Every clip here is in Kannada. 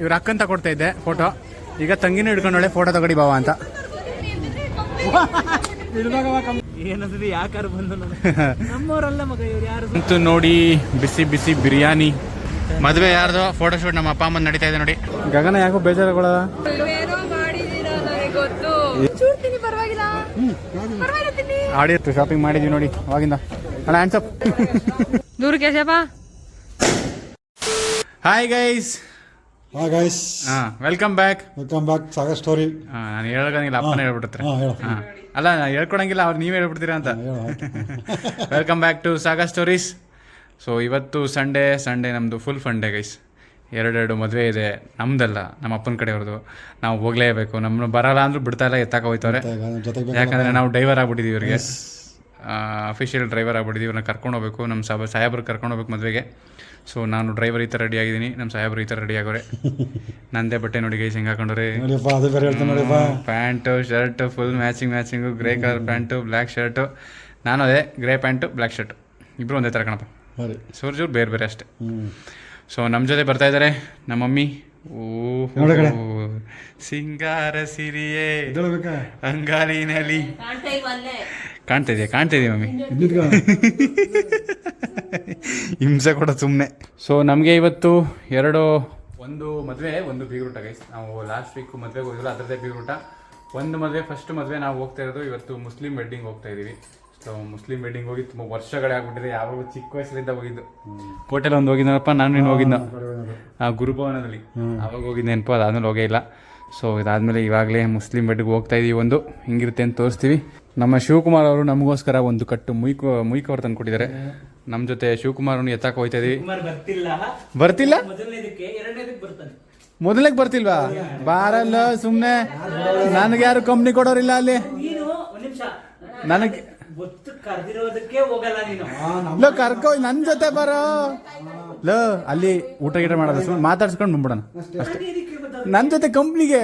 ಇವ್ರ ಅಕ್ಕಂತ ಕೊಡ್ತಾ ಇದ್ದೆ ಫೋಟೋ. ಈಗ ತಂಗಿನ ಹಿಡ್ಕೊಂಡೊಳ್ಳೆ ಫೋಟೋ ತಗೊಡಿ ಬಾವ ಅಂತ. ಏನಂತ ಯಾಕಾರ ಬಂದು ನಮ್ಮವರಲ್ಲ ಮಗ ಇವ್ರು ಯಾರು? ಅಂತೂ ನೋಡಿ ಬಿಸಿ ಬಿಸಿ ಬಿರಿಯಾನಿ. ಮದುವೆ ಯಾರ್ದು ಫೋಟೋ ಶೂಟ್ ನಮ್ಮ ಅಪ್ಪ ಅಮ್ಮನ ನಡೀತಾ ಇದೆ ನೋಡಿ. ಗಗನ ಯಾಕೋ ಬೇಜಾರು ಏನೋ ಮಾಡಿದೀರಾ ನನಗೆ ಗೊತ್ತು? ಚೂಡ್ತೀನಿ ಪರವಾಗಿಲ್ಲ. ಪರವಾಗಿಲ್ಲ ತಿನ್ನಿ. ಆಡಿ ಶಾಪಿಂಗ್ ಮಾಡಿದ್ವಿ ನೋಡಿ ಅವಾಗಿಂದ. ಅಣ್ಣ ಹ್ಯಾಂಡ್ಸಪ್ ದೂರ ಕೇಶಪ್ಪ ಹಾಯ್ ಗೈಸ್ ಹಾ ಗೈಸ್ ಹಾ welcome back welcome back Sagar story ನಾನು ಹೇಳೋಂಗಿಲ್ಲ ಅಪ್ಪನೇ ಹೇಳ್ಬಿಡ್ತಾರೆ ಹಾ ಹೇಳು. ಅಲ್ಲ ನಾನು ಹೇಳ್ಕೊಡಂಗಿಲ್ಲ ಅವ್ರು ನೀವೇ ಹೇಳ್ಬಿಡ್ತೀರಾ ಅಂತ. Welcome back to saga stories so ಇವತ್ತು ಸಂಡೇ ಸಂಡೇ ನಮ್ಮದು ಫುಲ್ ಫಂಡೇ ಗೈಸ್ ಎರಡೆರಡು ಮದುವೆ ಇದೆ. ನಮ್ದಲ್ಲ ನಮ್ಮ ಅಪ್ಪನ ಕಡೆಯವ್ರದ್ದು. ನಾವು ಹೋಗ್ಲೇಬೇಕು. ನಮ್ಮನ್ನು ಬರಲ್ಲ ಅಂದ್ರೂ ಬಿಡ್ತಾ ಇಲ್ಲ ಎತ್ತಾಕ ಹೋಯ್ತವ್ರೆ. ಯಾಕಂದ್ರೆ ನಾವು ಡೈವರ್ ಆಗ್ಬಿಟ್ಟಿದೀವಿ ಇವ್ರಿಗೆ. ಅಫಿಷಿಯಲ್ ಡ್ರೈವರ್ ಆಗ್ಬಿಟ್ಟಿದ್ದೀವಿ ಇವ್ರನ್ನ ಕರ್ಕೊಂಡು ಹೋಗ್ಬೇಕು. ನಮ್ಮ ಸಾಬ ಸಾಹೇಬ್ರಿಗೆ ಕರ್ಕೊಂಡು ಹೋಗ್ಬೇಕು ಮದುವೆಗೆ. ಸೊ ನಾನು ಡ್ರೈವರ್ ಈ ಥರ ರೆಡಿ ಆಗಿದ್ದೀನಿ. ನಮ್ಮ ಸಾಹೇಬ್ರು ಈ ಥರ ರೆಡಿ ಆಗೋರೆ. ನಂದೇ ಬಟ್ಟೆ ನೋಡಿ ಗೈಸ್ ಹೆಂಗೆ ಹಾಕೊಂಡ್ರೆ ನೋಡಿಯಪ್ಪ ಅದು ಬೇರೆ ಹೇಳ್ತಾನೆ ನೋಡಿಯಪ್ಪ. Pant shirt full matching matching grey colour pant black shirt ನಾನು ಅದೇ ಗ್ರೇ ಪ್ಯಾಂಟು ಬ್ಲ್ಯಾಕ್ ಶರ್ಟು ಇಬ್ಬರು ಒಂದೇ ಥರ ಕಣಪ್ಪ. ಸೂರ್ಜು ಬೇರೆ ಬೇರೆ ಅಷ್ಟೇ. ಸೊ ನಮ್ಮ ಜೊತೆ ಬರ್ತಾ ಇದ್ದಾರೆ ನಮ್ಮ ಮಮ್ಮಿ. ಸಿಂಗಾರ ಸಿರಿಯೇ. ಅಂಗಾರಿನಲ್ಲಿ ಅಂಗಾಲಿನಲ್ಲಿ. ಕಾಣ್ತಾ ಇದೆಯಾ ಕಾಣ್ತಾ ಇದೆಯಾ ಮಮ್ಮಿ ಹಿಂಸೆ ಕೂಡ ಸುಮ್ಮನೆ ಸೊ ನಮಗೆ ಇವತ್ತು ಎರಡು ಒಂದು ಮದುವೆ ಒಂದು ಬೀಗ್ರೂಟ ಗೈಸ್ ನಾವು ಲಾಸ್ಟ್ ವೀಕ್ ಮದುವೆಗೆ ಹೋಗಿಲ್ಲ ಅದರದ್ದೇ ಬೀಗ್ರೂಟ. ಒಂದು ಮದುವೆ ಫಸ್ಟ್ ಮದುವೆ ನಾವು ಹೋಗ್ತಾ ಇರೋದು ಇವತ್ತು ಮುಸ್ಲಿಂ ವೆಡ್ಡಿಂಗ್ ಹೋಗ್ತಾ ಇದೀವಿ. ಸೊ ಮುಸ್ಲಿಂ ವೆಡ್ಡಿಂಗ್ ಹೋಗಿ ತುಂಬ ವರ್ಷಗಳೇ ಆಗ್ಬಿಟ್ಟಿದೆ. ಯಾವಾಗ ಚಿಕ್ಕ ವಯಸ್ಸಿಂದ ಹೋಗಿದ್ದು. ಹೋಟೆಲ್ ಒಂದು ಹೋಗಿದ್ದನಪ್ಪ ನಾನು ನೀನು ಹೋಗಿದ್ದ ಆ ಗುರುಭವನದಲ್ಲಿ. ಅವಾಗ ಹೋಗಿದ್ದೆ ನೆನಪು ಅದಾದ್ಮೇಲೆ ಹೋಗೇ ಇಲ್ಲ. ಸೊ ಇದಾದ್ಮೇಲೆ ಇವಾಗಲೇ ಮುಸ್ಲಿಂ ಬೆಡ್ಗೆ ಹೋಗ್ತಾ ಇದೀವಿ ಒಂದು. ಹಿಂಗಿರುತ್ತೆ ಅಂತ ತೋರಿಸ್ತೀವಿ. ನಮ್ಮ ಶಿವಕುಮಾರ್ ಅವರು ನಮಗೋಸ್ಕರ ಒಂದು ಕಟ್ಟು ಮುಯ್ಕ ಅವ್ರು ತಂದು ಕೊಟ್ಟಿದ್ದಾರೆ. ನಮ್ಮ ಜೊತೆ ಶಿವಕುಮಾರ್ ಅವ್ರನ್ನ ಎತ್ತಾಕ ಹೋಯ್ತಾ ಇದೀವಿ. ಬರ್ತಿಲ್ಲ. ಬರ್ತಿಲ್ಲ? ಮೊದಲನೇದಕ್ಕೆ ಎರಡನೇದಕ್ಕೆ ಬರ್ತಾನೆ. ಮೊದಲಕ್ಕೆ ಬರ್ತಿಲ್ವಾ? ಬಾರಲ್ಲ ಸುಮ್ಮನೆ ನನಗೆ ಯಾರು ಕಂಪ್ನಿ ಕೊಡೋರಿಲ್ಲ ಅಲ್ಲಿ. ನೀನು ಒಂದ್ ನಿಮಿಷ. ನನಗೆ ಗೊತ್ತು ಕರ್ದಿರೋದಕ್ಕೆ ಹೋಗಲ್ಲ ನೀನು. ಲೋ ಕರ್ಕೊ ನನ್ನ ಜೊತೆ ಬರೋ. ಲೋ ಅಲ್ಲಿ ಊಟ ಗೀಟ ಮಾಡೋದು ಸುಮ್ಮನೆ ಮಾತಾಡ್ಸ್ಕೊಂಡು ಬಂದ್ಬಿಡೋಣ. ಅಷ್ಟೇ. ನನ್ನ ಜೊತೆ ಕಂಪ್ನಿಗೆ.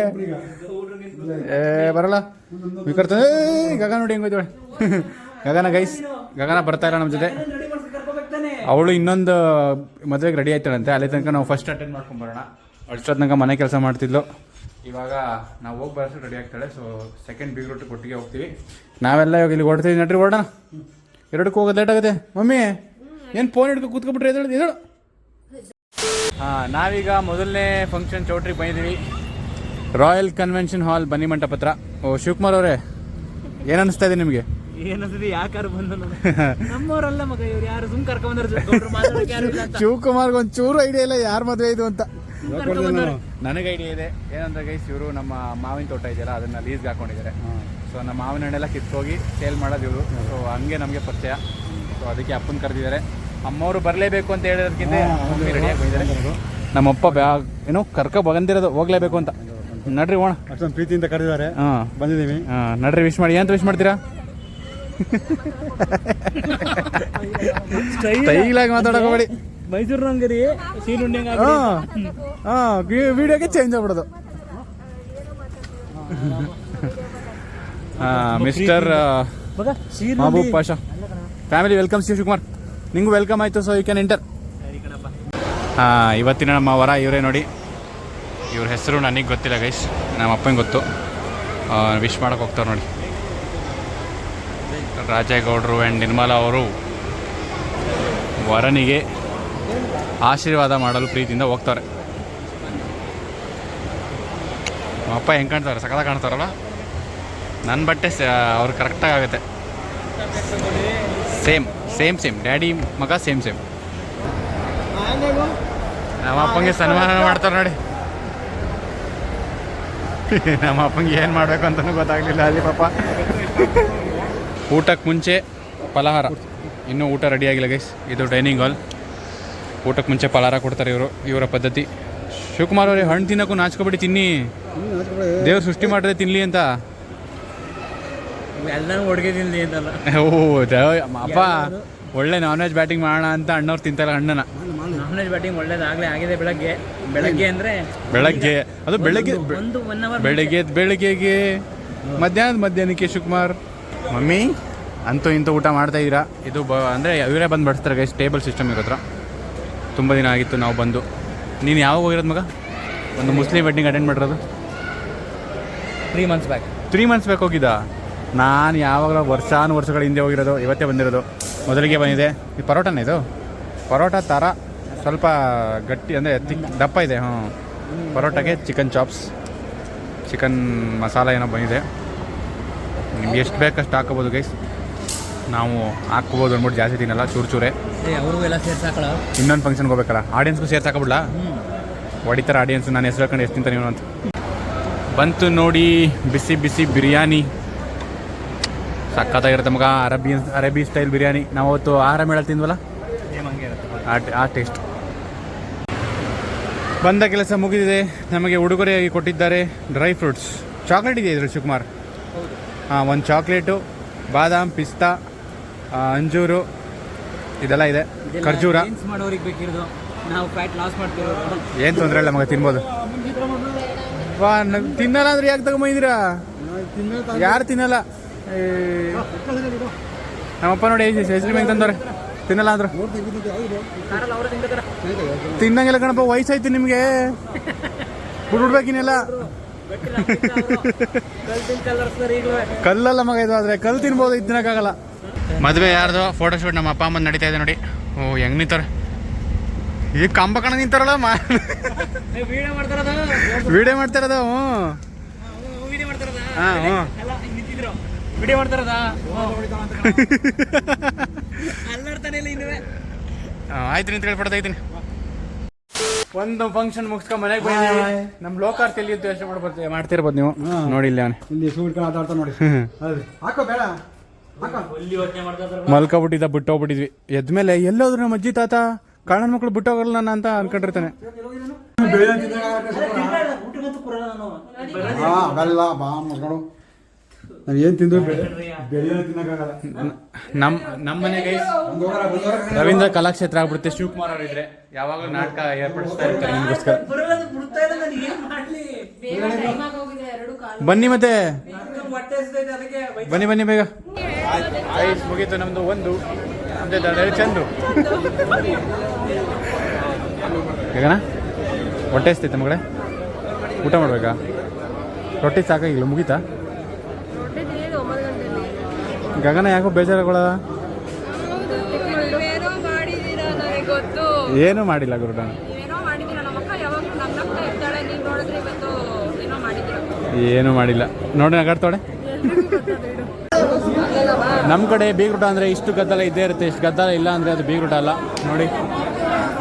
ಏ, ಬರಲ್ಲ. ವಿಕರ್ತ ಗಗನ ನೋಡಿ ಹೆಂಗೋಯ್ತು ಗಗನ ಗೈಸ್ ಗಗನ ಬರ್ತಾ ಇಲ್ಲ ನಮ್ಮ ಜೊತೆ. ಅವಳು ಇನ್ನೊಂದು ಮದುವೆಗೆ ರೆಡಿ ಆಯ್ತಾಳಂತೆ. ಅಲ್ಲಿ ತನಕ ನಾವು ಫಸ್ಟ್ ಅಟೆಂಡ್ ಮಾಡ್ಕೊಂಡ್ ಬರೋಣ ಅಷ್ಟೊತ್ತು ತನಕ ಮನೆ ಕೆಲಸ ಮಾಡ್ತಿದ್ಲು. ಇವಾಗ ನಾವು ಹೋಗಿ ಬರೋಷ್ಟು ರೆಡಿ ಆಗ್ತಾಳೆ. ಸೊ ಸೆಕೆಂಡ್ ಬಿಗ್ ರೂಟ್ ಕೊಟ್ಟಿಗೆ ಹೋಗ್ತೀವಿ. ನಾವೆಲ್ಲ ಇವಾಗ ಇಲ್ಲಿ ಹೊಡ್ತೀವಿ ನಡ್ರಿ ಓಡೋಣ ಎರಡಕ್ಕೂ ಹೋಗೋದು ಲೇಟ್ ಆಗುತ್ತೆ. ಮಮ್ಮಿ, ಏನು ಫೋನ್ ಹಿಡ್ಕೊ ಕೂತ್ಕೊಬಿಟ್ರೆ ಎದಳು ಹಾಂ ನಾವೀಗ ಮೊದಲನೇ ಫಂಕ್ಷನ್ ಚೌಟ್ರಿಗೆ ಬಂದಿದ್ದೀವಿ. ರಾಯಲ್ ಕನ್ವೆನ್ಷನ್ ಹಾಲ್ ಬನ್ನಿ ಮಂಟಪ ಹತ್ರ. ಓ ಶಿವಕುಮಾರ್ ಅವರೇ ಏನು ಅನಿಸ್ತಾ ಇದೆ ನಿಮಗೆ? ಏನಂದ್ರೆ ಯಾಕಾರ ಬಂದು ನಮ್ಮವರಲ್ಲ ಮಗ ಇವ್ರು ಯಾರು ಸುಮ್. ಶಿವಕುಮಾರ್ಗೆ ಒಂದು ಚೂರು ಐಡಿಯಾ ಇಲ್ಲ ಯಾರ ಮದುವೆ ಇದು ಅಂತ. ನನಗೆ ಐಡಿಯಾ ಇದೆ ಏನಂದ್ರೆ ಗೈಸ್ ಇವರು ನಮ್ಮ ಮಾವಿನ ತೋಟ ಇದೆಯಲ್ಲ ಅದನ್ನ ಲೀಸ್ಗೆ ಹಾಕೊಂಡಿದ್ದಾರೆ. ಸೊ ನಮ್ಮ ಮಾವಿನ ಹಣ್ಣೆಲ್ಲ ಕಿತ್ತೋಗಿ ಸೇಲ್ ಮಾಡೋದು ಇವರು. ಸೊ ಹಂಗೆ ನಮಗೆ ಪರಿಚಯ. ಸೊ ಅದಕ್ಕೆ ಅಪ್ಪನ ಕರೆದಿದ್ದಾರೆ. ಅಮ್ಮವರು ಬರಲೇಬೇಕು ಅಂತ ಹೇಳೋದಕ್ಕಿಂತ ಮಮ್ಮಿ ರೆಡಿಯಾಗಿ ಬಂದಿದ್ದಾರೆ ನಮ್ಮಪ್ಪ ಬ್ಯಾಗ್ ಏನೋ ಕರ್ಕ ಬಂದಿರೋದು ಹೋಗ್ಲೇಬೇಕು ಅಂತ. ನಡ್ರಿ ಓಣ. ಅಷ್ಟೊಂದು ಪ್ರೀತಿಯಿಂದ ಕರೆದಿದ್ದಾರೆ. ಹಾಂ. ಬಂದಿದ್ದೀವಿ. ಹಾಂ ನಡ್ರಿ ವಿಶ್ ಮಾಡಿ. ಏನಂತ ವಿಶ್ ಮಾಡ್ತೀರಾ? ಸ್ಟೈಲಾಗಿ ಮಾತಾಡೋಕೋಬೇಡಿ ಮೈಸೂರು ರಂಗರಿ ಸೀನುಂಡಿ ಹಾಂ ಹಾಂ ವಿಡಿಯೋಗೆ ಚೇಂಜ್ ಆಗ್ಬಿಡೋದು. ಮಿಸ್ಟರ್ ಮಗ Seenu Mehboob Pasha. Family welcome Shiva Shivakumar. ನಿಂಗೂ ವೆಲ್ಕಮ್ ಆಯಿತು ಸೊ ಯು ಕ್ಯಾನ್ ಎಂಟರ್ ಹಾಂ, ಇವತ್ತಿನ ನಮ್ಮ ವರ ಇವರೇ ನೋಡಿ. ಇವ್ರ ಹೆಸರು ನನಗೆ ಗೊತ್ತಿಲ್ಲ ಗೈಸ್ ನಮ್ಮ ಅಪ್ಪಂಗೆ ಗೊತ್ತು. ವಿಶ್ ಮಾಡೋಕೆ ಹೋಗ್ತಾರೆ ನೋಡಿ. ರಾಜೇಗೌಡರು ಆ್ಯಂಡ್ ನಿರ್ಮಲಾ ಅವರು ವರನಿಗೆ ಆಶೀರ್ವಾದ ಮಾಡಲು ಪ್ರೀತಿಯಿಂದ ಹೋಗ್ತಾರೆ. ನಮ್ಮ ಅಪ್ಪ ಹೆಂಗೆ ಕಾಣ್ತಾರೆ? ಸಕಲ ಕಾಣ್ತಾರಲ್ಲ? ನನ್ನ ಬಟ್ಟೆ ಅವ್ರು ಕರೆಕ್ಟಾಗಿ ಆಗುತ್ತೆ. ಸೇಮ್ ಸೇಮ್ ಸೇಮ್ ಡ್ಯಾಡಿ ಮಗ ಸೇಮ್ ಸೇಮ್ ನಮ್ಮ ಅಪ್ಪಂಗೆ ಸನ್ಮಾನ ಮಾಡ್ತಾರೆ ನೋಡಿ. ನಮ್ಮ ಅಪ್ಪಂಗೆ ಏನು ಮಾಡಬೇಕು ಅಂತಲೂ ಗೊತ್ತಾಗಲಿಲ್ಲ ಅಲ್ಲಿ ಪಾಪ. ಊಟಕ್ಕೆ ಮುಂಚೆ ಫಲಹಾರ ಇನ್ನೂ ಊಟ ರೆಡಿ ಆಗಿಲ್ಲ ಗೈಸ್ ಇದು ಡೈನಿಂಗ್ ಹಾಲ್ ಊಟಕ್ಕೆ ಮುಂಚೆ ಫಲಹಾರ ಕೊಡ್ತಾರೆ ಇವರು, ಇವರ ಪದ್ಧತಿ. ಶಿವಕುಮಾರ್ ಅವರೇ, ಹಣ್ಣು ತಿನ್ನೋಕ್ಕೂ ನಾಚ್ಕೊಬಿಟ್ಟು ತಿನ್ನಿ. ದೇವ್ರು ಸೃಷ್ಟಿ ಮಾಡಿದ್ರೆ ತಿನ್ನಲಿ ಅಂತ. ಎಲ್ಲಾನು ಓ ಅಪ್ಪ ಒಳ್ಳೆ ನಾನ್ ವೆಜ್ ಬ್ಯಾಟಿಂಗ್ ಮಾಡೋಣ ಅಂತ ಅಣ್ಣವ್ರು ತಿಂತಾರೆ ಅಣ್ಣನ. ನಾನ್ ವೆಜ್ ಬ್ಯಾಟಿಂಗ್ ಒಳ್ಳೇದಾಗಲೇ ಆಗಿದೆ ಬೆಳಗ್ಗೆ. ಬೆಳಗ್ಗೆ ಅಂದ್ರೆ ಬೆಳಗ್ಗೆ ಅದು ಬೆಳಗ್ಗೆ ಒಂದು ಒನ್ ಅವರ್ ಬೆಳಗ್ಗೆ ಬೆಳಗ್ಗೆಗೆ. ಮಧ್ಯಾಹ್ನದ ಮಧ್ಯಾಹ್ನಕ್ಕೆ ಶಿವಕುಮಾರ್ ಮಮ್ಮಿ ಅಂತೂ ಇಂತೂ ಊಟ ಮಾಡ್ತಾ ಇದ್ದೀರಾ? ಇದು ಬ ಅಂದರೆ ಇವರೇ ಬಂದು ಬಡಿಸ್ತಾರೆ ಗೈಸ್ ಟೇಬಲ್ ಸಿಸ್ಟಮ್ ಇರೋತ್ರ ತುಂಬ ದಿನ ಆಗಿತ್ತು ನಾವು ಬಂದು. ನೀನು ಯಾವಾಗ ಹೋಗಿರೋದು ಮಗ? ಒಂದು ಮುಸ್ಲಿಂ ವೆಡ್ಡಿಂಗ್ ಅಟೆಂಡ್ ಮಾಡಿರೋದು? Three months back three months back ಹೋಗಿದ್ದ? ನಾನು ಯಾವಾಗಲೂ ವರ್ಷಾನು ವರ್ಷಗಳ ಹಿಂದೆ ಹೋಗಿರೋದು ಇವತ್ತೇ ಬಂದಿರೋದು. ಮೊದಲಿಗೆ ಬಂದಿದೆ. ಈ ಪರೋಟನೇ ಇದು? ಪರೋಟ ಥರ ಸ್ವಲ್ಪ ಗಟ್ಟಿ ಅಂದರೆ ತಿಕ್ ದಪ್ಪ ಇದೆ ಹ್ಞೂ ಪರೋಟಗೆ ಚಿಕನ್ ಚಾಪ್ಸ್ ಚಿಕನ್ ಮಸಾಲ ಏನೋ ಬಂದಿದೆ. ನಿಮ್ಗೆ ಎಷ್ಟು ಬೇಕಷ್ಟು ಹಾಕೋಬೋದು ಗೈಸ್ ನಾವು ಹಾಕ್ಬೋದು ಅಂದ್ಬಿಟ್ಟು ಜಾಸ್ತಿ ತಿನ್ನಲ್ಲ ಚೂರು ಚೂರೇ. ಎಲ್ಲ ಇನ್ನೊಂದು ಫಂಕ್ಷನ್ಗೆ ಹೋಗ್ಬೇಕಲ್ಲ? ಆಡಿಯನ್ಸ್ಗೂ ಸೇರ್ಸಿ ಹಾಕೋಬಿಡ್ಲಾ? ಹೊಡಿತಾರೆ ಆಡಿಯನ್ಸ್ ನಾನು ಹೆಸರು ಹಾಕೊಂಡು ಎಷ್ಟು ತಿಂತಾನೆ ಅಂತ. ಬಂತು ನೋಡಿ ಬಿಸಿ ಬಿಸಿ ಬಿರಿಯಾನಿ. ಸಖತ್ತಾಗಿರುತ್ತೆ ಮಗ. ಅರಬಿ ಅರಬಿ ಸ್ಟೈಲ್ ಬಿರಿಯಾನಿ. ನಾವು ಅವತ್ತು ಆಹಾರ ಮೇಳ ತಿಂದ್ವಲ್ಲ? ಆ ಆ ಟೇಸ್ಟ್ ಬಂದ ಕೆಲಸ ಮುಗಿದಿದೆ. ನಮಗೆ ಉಡುಗೊರೆಯಾಗಿ ಕೊಟ್ಟಿದ್ದಾರೆ ಡ್ರೈ ಫ್ರೂಟ್ಸ್ ಚಾಕ್ಲೇಟ್ ಇದೆ ಇದ್ರಲ್ಲಿ ಶಿವಕುಮಾರ್? ಹಾಂ ಒಂದು ಚಾಕ್ಲೇಟು ಬಾದಾಮ್ ಪಿಸ್ತಾ ಅಂಜೂರು ಇದೆಲ್ಲ ಇದೆ. ಖರ್ಜೂರ. ಏನು ತೊಂದರೆ ಇಲ್ಲ ಮಗ ತಿನ್ಬೋದು. ವಾ ತಿನ್ನಲ್ಲ ಅಂದ್ರೆ ಯಾಕೆ ತಗೊಂಬಂದಿದ್ದೀರಾ? ಯಾರು ತಿನ್ನಲ್ಲ? ನಮ್ಮಪ್ಪ ನೋಡಿ ಹೆಸರು ಹೆಂಗೆ ತಂದವ್ರೆ. ತಿನ್ನಲ್ಲ ಅಂದ್ರು. ಕಾರಲ್ಲಿ ಅವರ ತಿಂಗತರ ತಿನ್ನಂಗಿಲ್ಲ ಕಣಪ್ಪ ವಯಸ್ಸಾಯ್ತು ನಿಮಗೆ. ಬಿಡ್ಬಿಡ್ಬೇಕಿನೆಲ್ಲ ಕಲ್ಲಲ್ಲ ಮಗ ಇದು ಆದ್ರೆ ಕಲ್ ತಿನ್ಬೋದು ಇದು ತಿನ್ನಕ್ಕಾಗಲ್ಲ. ಮದುವೆ ಯಾರ್ದು? ಫೋಟೋ ಶೂಟ್ ನಮ್ಮ ಅಪ್ಪ ಅಮ್ಮ ನಡೀತಾ ಇದೆ ನೋಡಿ. ಓ ಹೆಂಗ್ ನಿಂತಾರೆ ಈಗ ಕಂಬ ಕಣ ನಿಂತಾರಲ್ಲ ಮಾ ವಿಡಿಯೋ ಮಾಡ್ತಾರದ? ಹ್ಞೂ ವಿಡಿಯೋ ಮಾಡ್ತಾರದ? ಹಾ, ಹ್ಞೂ. ವಿಡಿಯೋ ಮಾಡ್ತಾರದ? ಆಯ್ತು ನಿಂತ ಫೋಟೋ ತೆಗಿತೀನಿ. ಒಂದು ಫಂಕ್ಷನ್ ಮುಗಿಸ್ಕೊಂಡ್ ಮನೆಗೆ ಬಂದಿದ್ದೀವಿ ನಮ್ಮ ಲೋಕಾರ್ತಿಯಲ್ಲಿ ಇದ್ದು ಎಷ್ಟು ಮಾಡ್ಬೋದು ಮಾಡ್ತಿರ್ಬೋದು ನೀವು. ನೋಡಿ ಇಲ್ಲಿ ಅವನು. ಇಲ್ಲಿ ಸೂ ಇಟ್ಕೊಂಡು ಆಟ ಆಡ್ತಾ ನೋಡಿ. ಹಾಕೋ ಬೇಡ. ಯೋಚನೆ ಮಲ್ಕೊಬಿಟ್ಟಿದ್ದ ಬಿಟ್ಟೋಗ್ಬಿಟ್ಟಿದ್ವಿ. ಎದ್ಮೇಲೆ ಎಲ್ಲೋದ್ರು ನಮ್ಮ ಅಜ್ಜಿ ತಾತ ಕಾಣನ್ ಮಕ್ಳು ಬಿಟ್ಟೋಗಲ್ಲ ನಾನು ಅಂತ ಅನ್ಕೊಂಡಿರ್ತಾನೆ. ಅವೆಲ್ಲ ಬಾ ಮಾಡ್ಕೊಂಡು ನಾವು ಏನು ತಿಂದ್ರು ಬೆಳೆ ತಿನ್ನಕ್ಕಾಗಲ್ಲ. ನಮ್ಮ ನಮ್ಮ ಮನೆ ಗೈಸ್ ರವೀಂದ್ರ ಕಲಾಕ್ಷೇತ್ರ ಆಗ್ಬಿಡುತ್ತೆ. ಶಿವಕುಮಾರ್ ಅವ್ರು ಇದ್ರೆ ಯಾವಾಗಲೂ ನಾಟಕ ಏರ್ಪಡಿಸ್ತಾ ಇರ್ತಾರೆ ನಿಮಗೋಸ್ಕರ. ಬರಲ್ಲ ಬಿಡ್ತಾ ಇಲ್ಲ ನಾನು ಏನ್ ಮಾಡ್ಲಿ? ಬೇಗ ಟೈಮ್ ಆಗೋಗಿದೆ ಎರಡು ಕಾಲು. ಬನ್ನಿ ಮತ್ತೆ. ಬನ್ನಿ ಬನ್ನಿ ಬೇಗ. ಗೈಸ್ ಮುಗೀತು ನಮ್ದು ಒಂದು. ನಮ್ದು ದ- ಚಂದು. ಹೇಗಣ ಹೊಟ್ಟೆ ಎಸ್ತೈತೆ ಮಗಳೇ? ಊಟ ಮಾಡ್ಬೇಕಾ? ರೊಟ್ಟಿ ಸಾಕಾಗಿಲ್ಲ ಮುಗೀತಾ? ಗಗನ ಯಾಕೋ ಬೇಜಾರುಗಳ? ಏನು ಮಾಡಿಲ್ಲ ಗುರುಡ ಏನೂ ಮಾಡಿಲ್ಲ. ನೋಡಿ ನಗಾಡ್ತಾಳೆ ನಮ್ಮ ಕಡೆ ಬೀಗ್ರೂಟ ಅಂದರೆ ಇಷ್ಟು ಗದ್ದಲ ಇದ್ದೇ ಇರುತ್ತೆ ಇಷ್ಟು ಗದ್ದಲ ಇಲ್ಲ ಅಂದರೆ ಅದು ಬೀಗ್ರೂಟ ಅಲ್ಲ. ನೋಡಿ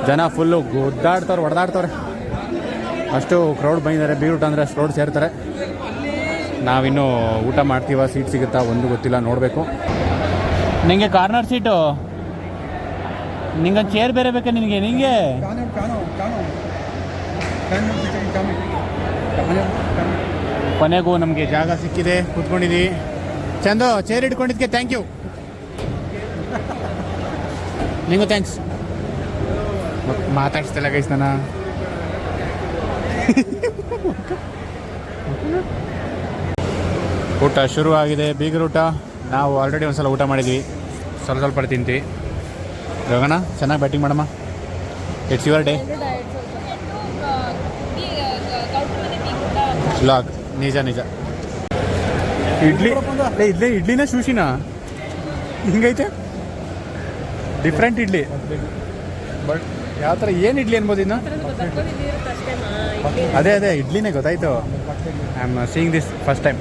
ಜನ ಫುಲ್ಲು ಗುದ್ದಾಡ್ತವ್ರೆ ಹೊಡೆದಾಡ್ತವ್ರೆ ಅಷ್ಟು ಕ್ರೌಡ್ ಬಂದಿದ್ದಾರೆ ಬೀಗ್ರೂಟ ಅಂದರೆ ಅಷ್ಟು ಕ್ರೌಡ್ ಸೇರ್ತಾರೆ. ನಾವಿನ್ನೂ ಊಟ ಮಾಡ್ತೀವ ಸೀಟ್ ಸಿಗುತ್ತಾ ಒಂದು ಗೊತ್ತಿಲ್ಲ ನೋಡಬೇಕು. ನಿಮಗೆ ಕಾರ್ನರ್ ಸೀಟು ನಿಂಗೆ ಚೇರ್ ಬೇರೆ ಬೇಕಾ ನಿನಗೆ ನಿಂಗೆ? ಕಾನು ಕಾನು ಕಾನು ಕಾನು ಕಾನು ಕಾನು ಕೊನೆಗೂ ನಮಗೆ ಜಾಗ ಸಿಕ್ಕಿದೆ ಕೂತ್ಕೊಂಡಿದ್ದೀವಿ ಚಂದು ಚೇರ್ ಇಟ್ಕೊಂಡಿದ್ದಕ್ಕೆ ಥ್ಯಾಂಕ್ ಯು ನಿಂಗೂ ಥ್ಯಾಂಕ್ಸ್ ಮಾತಾಡಿಸ್ತಿಲ್ಲ ಗೈಸ್ ನಾನು ಊಟ ಶುರು ಆಗಿದೆ ಬೀಗರ ಊಟ. ನಾವು ಆಲ್ರೆಡಿ ಒಂದು ಸಲ ಊಟ ಮಾಡಿದ್ವಿ. ಸ್ವಲ್ಪ ಸ್ವಲ್ಪ ತಿಂತೀವಿ. ಗಗನ ಚೆನ್ನಾಗಿ ಬ್ಯಾಟಿಂಗ್ ಮಾಡಮ್ಮ. ಇಟ್ಸ್ ಯುವರ್ ಡೇ ಲಾಕ್ ನಿಜ ನಿಜ. ಇಡ್ಲಿ ಇಡ್ಲಿ, ಇಡ್ಲಿನ ಶೂಶಿನ ಹಿಂಗೈತೆ? ಡಿಫ್ರೆಂಟ್ ಇಡ್ಲಿ. ಬಟ್ ಯಾವ ಥರ ಏನು ಇಡ್ಲಿ ಅನ್ಬೋದು ಇನ್ನು? ಅದೇ ಅದೇ, ಇಡ್ಲಿನೇ ಗೊತ್ತಾಯ್ತು. I am seeing this first time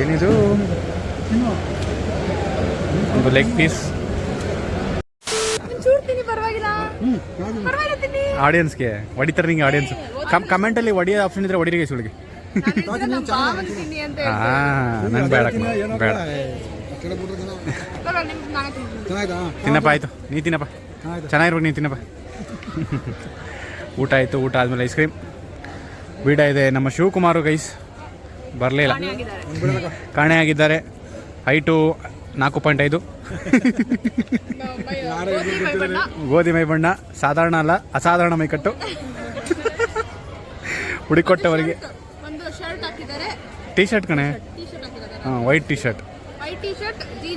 ಏನಿದು? ಒಂದು ಲೆಗ್ ಪೀಸ್ ಚೂರು ತಿನ್ನಿ ಪರವಾಗಿಲ್ಲ. ಪರವಾಗಿಲ್ಲ ತಿನ್ನಿ. ಆಡಿಯನ್ಸ್ಗೆ ಹೊಡಿತಾರೆ ನಿಂಗೆ ಆಡಿಯನ್ಸ್ ಕಮ್ ಕಮೆಂಟಲ್ಲಿ ಹೊಡಿಯೋ ಆಪ್ಷನ್ ಇದ್ರೆ ಹೊಡಿರಿ ಸುಳಿಗೆ ಹಾಂ ನಂಗೆ ಬೇಡ ಬೇಡ. ತಿನ್ನಪ್ಪ ಆಯಿತು. ನೀ ತಿನ್ನಪ್ಪ. ಆಯ್ತು. ಚೆನ್ನಾಗಿರ್ಬೇಕು ನೀನು ತಿನ್ನಪ್ಪ. ಊಟ ಆಯಿತು ಊಟ ಆದ್ಮೇಲೆ ಐಸ್ ಕ್ರೀಮ್ ಬೀಡ ಇದೆ ನಮ್ಮ ಶಿವಕುಮಾರು ಗೈಸ್ ಬರಲೇ ಇಲ್ಲ. ಕಾಣೆ ಆಗಿದ್ದಾರೆ. ಹೈಟು ನಾಲ್ಕು ಪಾಯಿಂಟ್ ಐದು. ಗೋಧಿ ಮೈ ಬಣ್ಣ, ಸಾಧಾರಣ ಅಲ್ಲ, ಅಸಾಧಾರಣ ಮೈಕಟ್ಟು ಹುಡುಕೊಟ್ಟವರಿಗೆ. ಟಿ ಶರ್ಟ್ ಕಣೆ? ಹಾಂ ವೈಟ್ ಟಿ ಶರ್ಟ್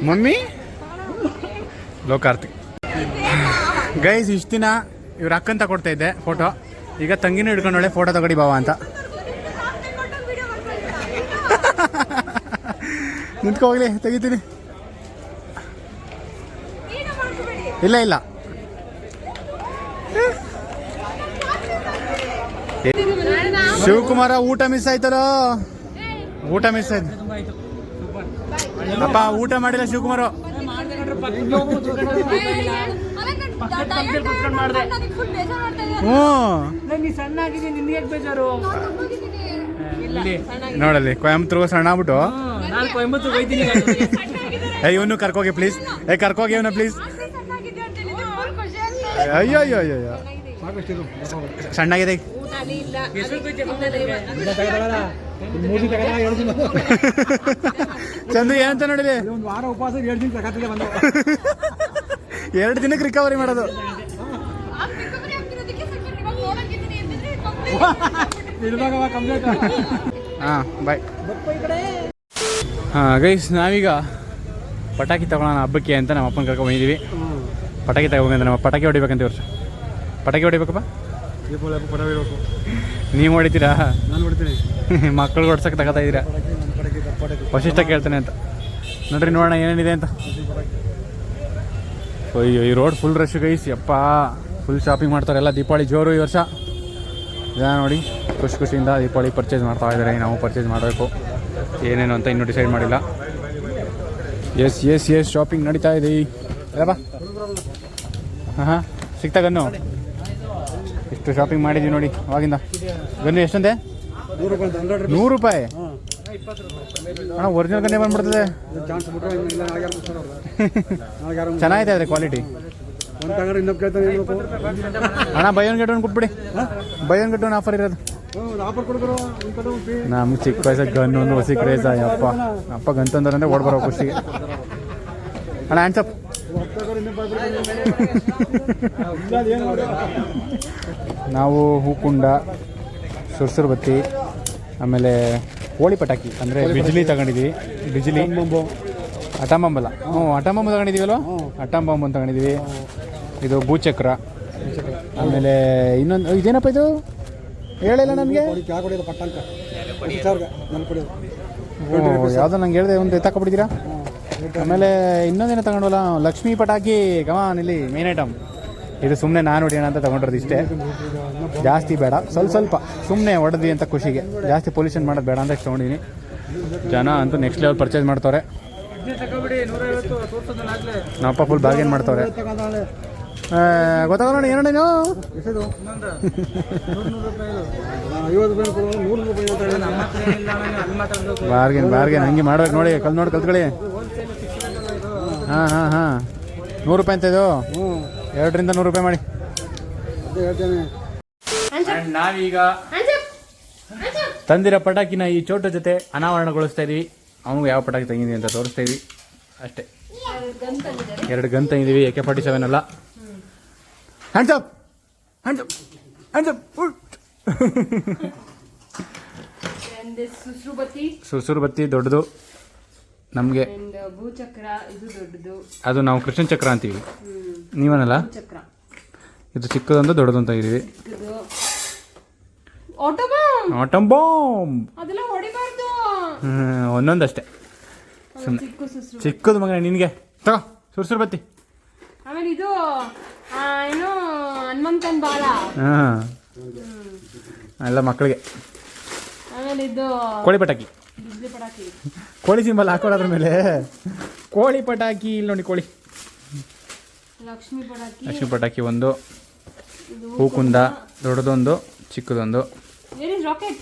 ಮಮ್ಮಿ? ಲೋಕಾರ್ತಿ. ಗೈಸ್ ಇಷ್ಟು ದಿನ ಇವ್ರ ಅಕ್ಕಂತ ಕೊಡ್ತಾ ಇದ್ದೆ ಫೋಟೋ ಈಗ ತಂಗಿನೂ ಹಿಡ್ಕೊಂಡೊಳ್ಳೆ ಫೋಟೋ ತಗೊಡಿ ಬಾವ ಅಂತ. ನಿಂತ್ಕೊ ಹೋಗ್ಲಿ ತೆಗಿತೀನಿ. ಇಲ್ಲ ಇಲ್ಲ. ಶಿವಕುಮಾರ ಊಟ ಮಿಸ್ ಆಯ್ತಲ್ಲ? ಊಟ ಮಿಸ್ ಆಯ್ತು. ಅಪ್ಪ ಊಟ ಮಾಡಿಲ್ಲ ಶಿವಕುಮಾರ. ನೋಡಲ್ಲಿ ಕೊಯಂಬತ್ತೂರು ಸಣ್ಣ ಆಗ್ಬಿಟ್ಟು ನಾನು ಕೊಯಂಬತ್ತೂರು ಹೋಗ್ತೀನಿ ಏ ಇವನು ಕರ್ಕೋಗಿ ಪ್ಲೀಸ್ ಏ ಕರ್ಕೋಗಿ ಇವನ ಪ್ಲೀಸ್ ಅಯ್ಯೋ ಅಯ್ಯೋ ಅಯ್ಯೋ ಅಯ್ಯೋ. ಸಣ್ಣಾಗಿದೆ. ಚಂದ ಏನಂತ ನೋಡಿದೆ? ಒಂದು ವಾರ ಉಪವಾಸ ಎರಡು ದಿನ ತಗತ್ತಿಲ್ಲ ಬಂದು ಎರಡು ದಿನಕ್ಕೆ ರಿಕವರಿ ಮಾಡೋದು ಹಾಂ ಬಾಯ್ ಹಾಂ ಗೈಸ್ ನಾವೀಗ ಪಟಾಕಿ ತಗೊಳ್ಳೋಣ ಹಬ್ಬಕ್ಕೆ ಅಂತ ನಮ್ಮ ಅಪ್ಪನ ಕರ್ಕೊಂಡು ಬಂದಿದ್ದೀವಿ ಪಟಾಕಿ ತಗೋಬೇಕಂತ ನಮ್ಮ ಪಟಾಕಿ ಹೊಡಿಬೇಕಂತ ವರ್ಷ ಪಟಾಕಿ ಹೊಡಿಬೇಕಪ್ಪ? ದೀಪಾವಳಿ ಹಬ್ಬ ಪಟಾಕಿ ನೀವು ಹೊಡಿತೀರಾ? ನಾನು ಹೊಡಿತೀನಿ ಮಕ್ಕಳು ಹೊಡ್ಸಕ್ಕೆ ತಗೋತಾ ಇದ್ದೀರಾ ವಶಿಷ್ಟ ಕೇಳ್ತಾನೆ ಅಂತ. ನೋಡ್ರಿ, ನೋಡೋಣ ಏನೇನಿದೆ ಅಂತ. ಅಯ್ಯೋ, ಈ ರೋಡ್ ಫುಲ್ ರಶ್ ಗೈಸ್ ಯಪ್ಪ ಫುಲ್ ಶಾಪಿಂಗ್ ಮಾಡ್ತಾರೆ ಎಲ್ಲ. ದೀಪಾವಳಿ ಜೋರು ಈ ವರ್ಷ. ಜನ ನೋಡಿ, ಖುಷಿ ಖುಷಿಯಿಂದ ದೀಪಾವಳಿ ಪರ್ಚೇಸ್ ಮಾಡ್ತಾ ಇದ್ದಾರೆ. ನಾವು ಪರ್ಚೇಸ್ ಮಾಡಬೇಕು. ಏನೇನು ಅಂತ ಇನ್ನೂ ಡಿಸೈಡ್ ಮಾಡಿಲ್ಲ. ಎಸ್ ಎಸ್ ಎಸ್ ಶಾಪಿಂಗ್ ನಡೀತಾ ಇದೆ ಹಾಂ ಹಾಂ ಸಿಗ್ತಾ ಗನ್ನು. ಇಷ್ಟು ಶಾಪಿಂಗ್ ಮಾಡಿದ್ವಿ ನೋಡಿ ಅವಾಗಿಂದ. ಗನ್ನು ಎಷ್ಟಂತೆ ನೂರು ರೂಪಾಯಿ. ಅಣ್ಣ ಒರಿಜಿನಲ್ ಗನ್ನೇ ಬಂದ್ಬಿಡ್ತದೆ. ಚೆನ್ನಾಗಿದೆ ಅದೇ ಕ್ವಾಲಿಟಿ ಅಣ್ಣ ಬೈ ಒನ್ ಗೆಟ್ ಒನ್ ಕೊಟ್ಬಿಡಿ. Buy one get one offer ಇರೋದು. ನಮ್ಗೆ ಚಿಕ್ಕ ವಯಸ್ಸಾಗ ಗನ್ ಒಂದು ಹೊಸಿ ಕ್ರೇಜ ಅಪ್ಪ. ಅಪ್ಪ ಗನ್ ತಂದ್ರೆ ಓಡ್ ಬರೋ ಖುಷಿಗೆ ಅಣ್ಣ ಮಾಡಿ ನಾವು ಹೂಕುಂಡ ಸುರ್ಸುರು ಬತ್ತಿ ಆಮೇಲೆ ಹೋಳಿ ಪಟಾಕಿ, ಅಂದರೆ ಬಿಜ್ಲಿ ತಗೊಂಡಿದ್ವಿ. ಬಿಜ್ಲಿ. ಅಟಾಂಬಂಬಲ್ಲ ಅಟಂ ಬಾಂಬಲ್ಲ ಹ್ಞೂ ಅಟಾಂಬಂಬ ಬಾಂಬ್ ತಗೊಂಡಿದ್ದೀವಲ್ಲ ತಗೊಂಡಿದ್ವಿ. ಬಾಂಬ್ ಅಂತ ತಗೊಂಡಿದ್ದೀವಿ ಇದು ಭೂಚಕ್ರ. ಆಮೇಲೆ ಇನ್ನೊಂದು, ಇದೇನಪ್ಪ ಇದು? ಹೇಳಿಲ್ಲ ನನಗೆ? ಪಟ್ಟಂಕ. ಯಾವುದೋ ನಂಗೆ ಹೇಳಿದೆ ಒಂದು ತಗೊಬಿಟ್ಟಿದ್ದೀರಾ ಆಮೇಲೆ ಇನ್ನೊಂದಿನ ತಗೊಂಡಲ್ಲ ಲಕ್ಷ್ಮೀ ಪಟಾಕಿ. ಕಮಾನ್ ಇಲ್ಲಿ ಮೇನ್ ಐಟಮ್ ಇದು ಸುಮ್ಮನೆ ನಾನು ಹೊಡಿಯೋಣ ಅಂತ ತಗೊಂಡಿರೋದು ಇಷ್ಟೇ. ಜಾಸ್ತಿ ಬೇಡ ಸ್ವಲ್ಪ ಸ್ವಲ್ಪ. ಸುಮ್ಮನೆ ಹೊಡೆದಿ ಅಂತ ಖುಷಿಗೆ. ಜಾಸ್ತಿ ಪೊಲ್ಯೂಷನ್ ಮಾಡೋದು ಬೇಡ ಅಂತ ತೊಗೊಂಡಿನಿ ಜನ ಅಂತೂ ನೆಕ್ಸ್ಟ್ ಲೆವೆಲ್ ಪರ್ಚೇಸ್ ಮಾಡ್ತಾರೆ ನಮ್ಮಪ್ಪ ಫುಲ್ ಬಾರ್ಗೇನ್ ಮಾಡ್ತವ್ರೆ. ತಗೊಂಡಾಳೆ ಗೊತ್ತಾಗಲ್ಲ ನೀವು ಎಷ್ಟಿದು ಬಾರ್ಗೇನ್ ಬಾರ್ಗೇನ್ ಹಂಗೆ ಮಾಡ್ಬೇಕು ನೋಡಿ ಕಲ್ ನೋಡಿ ಕಲ್ತ್ಕೊಳ್ಳಿ. ಹಾಂ ಹಾಂ ಹಾಂ. ನೂರು ರೂಪಾಯಿ ಅಂತ ಇದು? ಹ್ಞೂ ಎರಡರಿಂದ ನೂರು ರೂಪಾಯಿ ಮಾಡಿ. ನಾವೀಗ ತಂದಿರೋ ಪಟಾಕಿನ ಈ ಚೋಟ ಜೊತೆ ಅನಾವರಣಗೊಳಿಸ್ತಾ ಇದೀವಿ. ಅವನಿಗೆ ಯಾವ ಪಟಾಕಿ ತಂಗಿದೀವಿ ಅಂತ ತೋರಿಸ್ತಾ ಇದೀವಿ. ಅಷ್ಟೇ. ಎರಡು ಗನ್ ತಂಗಿದೀವಿ ಎ ಕೆ ಫಾರ್ಟಿ ಸೆವೆನ್ ಅಲ್ಲ. Hands up Hands up! Hands up! ಬತ್ತಿ ದೊಡ್ಡದು. ನಮಗೆ ಅಂಡ್ ಭೂಚಕ್ರ ಇದು ದೊಡ್ಡದು. ಅದು ನಾವು ಕೃಷ್ಣ ಚಕ್ರ ಅಂತೀವಿ. ನೀವನಲ್ಲ? ಚಕ್ರ ಇದು ಚಿಕ್ಕದೊಂದು ದೊಡ್ಡದು ಅಂತ ಇದೀವಿ ಇದು ಬಾಂಬ್ ಆಟಮ್ ಬಾಂಬ್ ಒಂದೊಂದಷ್ಟೇ. ಸುಮ್ಮನೆ ಚಿಕ್ಕದು ಮಗನೇ ನಿನಗೆ. ತಗೋ ಸುರ್ಸುರು ಬತ್ತಿ ಆಮೇಲೆ ಇದು ಏನು ಹನುಮಂತನ್ ಹಾಂ. ಎಲ್ಲ ಮಕ್ಕಳಿಗೆ. ಆಮೇಲೆ ಇದು ಕೋಳಿ ಪಟಾಕಿ. ಕೋಳಿ ಸಿಂಬಲ್ ಹಾಕೊಳ್ಳೋದ್ರ ಮೇಲೆ. ಕೋಳಿ ಪಟಾಕಿ ಇಲ್ಲಿ ನೋಡಿ ಕೋಳಿ. ಲಕ್ಷ್ಮಿ ಪಟಾಕಿ. ಲಕ್ಷ್ಮಿ ಪಟಾಕಿ ಒಂದು ಹೂ ಹೂಕುಂದ ದೊಡ್ಡದೊಂದು ಚಿಕ್ಕದೊಂದು. ರಾಕೆಟ್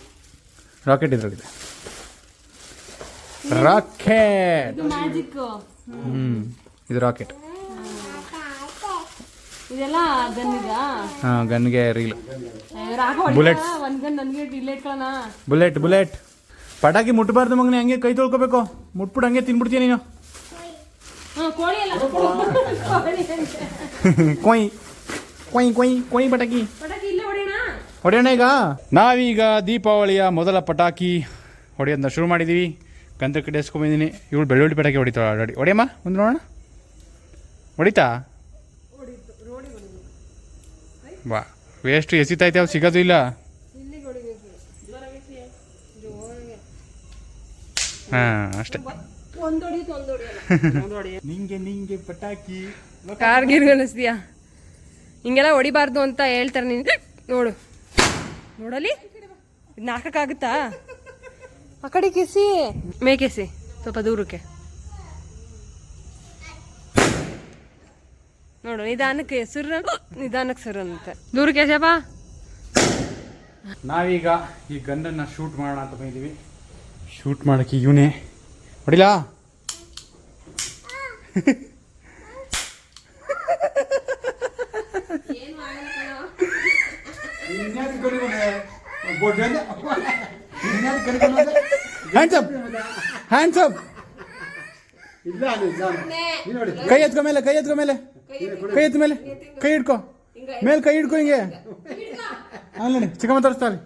ರಾಕೆಟ್ ಇದ್ರಲ್ಲಿದೆ. ರಾಕೆಟ್ ಹ್ಞೂ ಇದು ರಾಕೆಟ್ ಇದೆಲ್ಲ ಗನ್ ಇದಾ? ಹಾಂ ಗನ್ಗೆ ರೀಲ್ ಬುಲೆಟ್. ಒಂದ್ ಗನ್ ನನ್ಗೆ ಇಲ್ಲ ಇಟ್ಕೊಳ್ಳೋಣ ಬುಲೆಟ್ ಬುಲೆಟ್ ಪಟಾಕಿ ಮುಟ್ಟಬಾರ್ದು ಮಗನೇ ಹಂಗೆ ಕೈ ತೊಳ್ಕೊಬೇಕು. ಮುಟ್ಬಿಟ್ಟು ಹಂಗೆ ತಿನ್ಬಿಡ್ತೀಯ ನೀನು. ಹಾ ಕೋಳಿ ಎಲ್ಲ ಕೋಳಿ ಅಂತೆ. ಕೊಯ್ ಕೊಯ್ ಕೊಯ್ ಕೊಯ್ ಪಟಾಕಿ. ಹೊಡೆಯೋಣ? ಹೊಡೆಯೋಣ ಈಗ? ನಾವೀಗ ದೀಪಾವಳಿಯ ಮೊದಲ ಪಟಾಕಿ ಹೊಡೆಯೋದನ್ನ ಶುರು ಮಾಡಿದ್ದೀವಿ ಗಂಧ ಕಡೆ ಬಂದಿದ್ದೀನಿ. ಇವಳು ಬೆಳ್ಳುಳ್ಳಿ ಪಟಾಕಿ ಹೊಡಿತಾಳೆ ಆಲ್ರೆಡಿ ಹೊಡೆಯಮ್ಮ ಒಂದು ನೋಡೋಣ. ಹೊಡಿತಾ? ಬಾ ವೇಸ್ಟ್ ಎಸಿತೈತೆ ಅವು ಸಿಗೋದು ಇಲ್ಲ? ಹಾಂ ಅಷ್ಟೇ. ನಿಂಗೆ ನಿಂಗೆ ಪಟಾಕಿ. ಕಾರ್ಗಿರ್ ಅನಿಸ್ತೀಯಾ? ಹಿಂಗೆಲ್ಲ ಹೊಡಿಬಾರ್ದು ಅಂತ ಹೇಳ್ತಾರೆ ನೀನು. ನೋಡು. ನೋಡಲಿ? ಇದ್ನ ಹಾಕಕ್ಕಾಗುತ್ತಾ? ಆ ಕಡೆ ಕೆಸಿ. ಮೇಕೆಸಿ ಸ್ವಲ್ಪ ದೂರಕ್ಕೆ. ನೋಡು ನಿಧಾನಕ್ಕೆ ಸುರ್ರ ನಿಧಾನಕ್ಕೆ ಸುರ ಅಂತ. ದೂರ ಕೇಶಪ್ಪ ನಾವೀಗ ಈ ಗನ್ನನ್ನು ಶೂಟ್ ಮಾಡೋಣ ಅಂತ ಬಂದಿದ್ದೀವಿ ಶೂಟ್ ಮಾಡೋಕ್ಕೆ ಇವನೇ. ಹೊಡಿಲಾ? ಹ್ಯಾಂಡ್ಸ್ ಅಪ್ ಹ್ಯಾಂಡ್ಸ್ ಅಪ್ ಇಲ್ಲ ಕೈ ಎತ್ಕೊ ಮೇಲೆ ಕೈ ಎತ್ಕೊ ಮೇಲೆ. ಕೈ ಎತ್ತ ಮೇಲೆ? ಕೈ ಹಿಡ್ಕೊ. ಮೇಲೆ ಕೈ ಹಿಡ್ಕೊ ಹಿಂಗೆ. ಅಲ್ಲ ನೋಡಿ ಚಿಕ್ಕಮ್ಮ ತೋರಿಸ್ತಾರೆ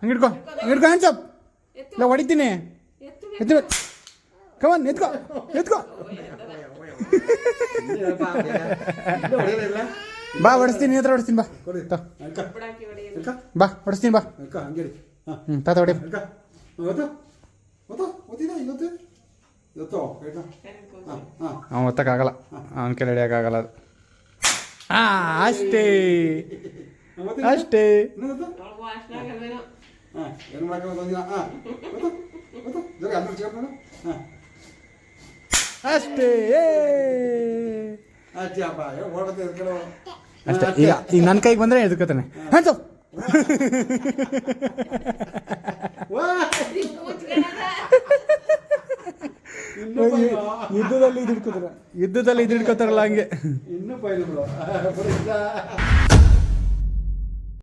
ಹಂಗೆ ಹಿಡ್ಕೊ. ಹಂಗೆ ಹಿಡ್ಕೊ. ಹ್ಯಾಂಡ್ಸ್ ಅಪ್ ಇಲ್ಲ ಹೊಡಿತೀನಿ. ಎತ್ತ ಕಮನ್ ಎತ್ಕೊ. ಎತ್ಕೊ. ಬಾ ಹೊಡಿಸ್ತೀನಿ ಹತ್ರ ಹೊಡಿಸ್ತೀನಿ ಬಾ. ಬಾ ಹೊಡಿಸ್ತೀನಿ ಬಾ. ಹ್ಞೂ ತಾತ ಹೊಡಿ. ಅವ್ನು ಒತ್ತಕ್ಕಾಗಲ್ಲ ಅವ್ನ ಕೆಲ ಹಿಡಿಯೋಕ್ಕಾಗಲ್ಲ ಅದು. ಹಾಂ ಅಷ್ಟೇ. ಅಷ್ಟೇ. ಅಷ್ಟೇ. ಅಷ್ಟೇ. ಈಗ ಈಗ ನನ್ನ ಕೈಗೆ ಬಂದರೆ ಎದ್ಕೋತಾನೆ ಹಾಂ. ಯುದ್ಧದಲ್ಲಿ ಇದು ಹಿಡ್ಕೋತಾರ ಯುದ್ಧದಲ್ಲಿ ಇದು ಹಿಡ್ಕೋತಾರಲ್ಲ ಹಂಗೆ. ಇನ್ನೂ ಪೈಲು ಬಿಡು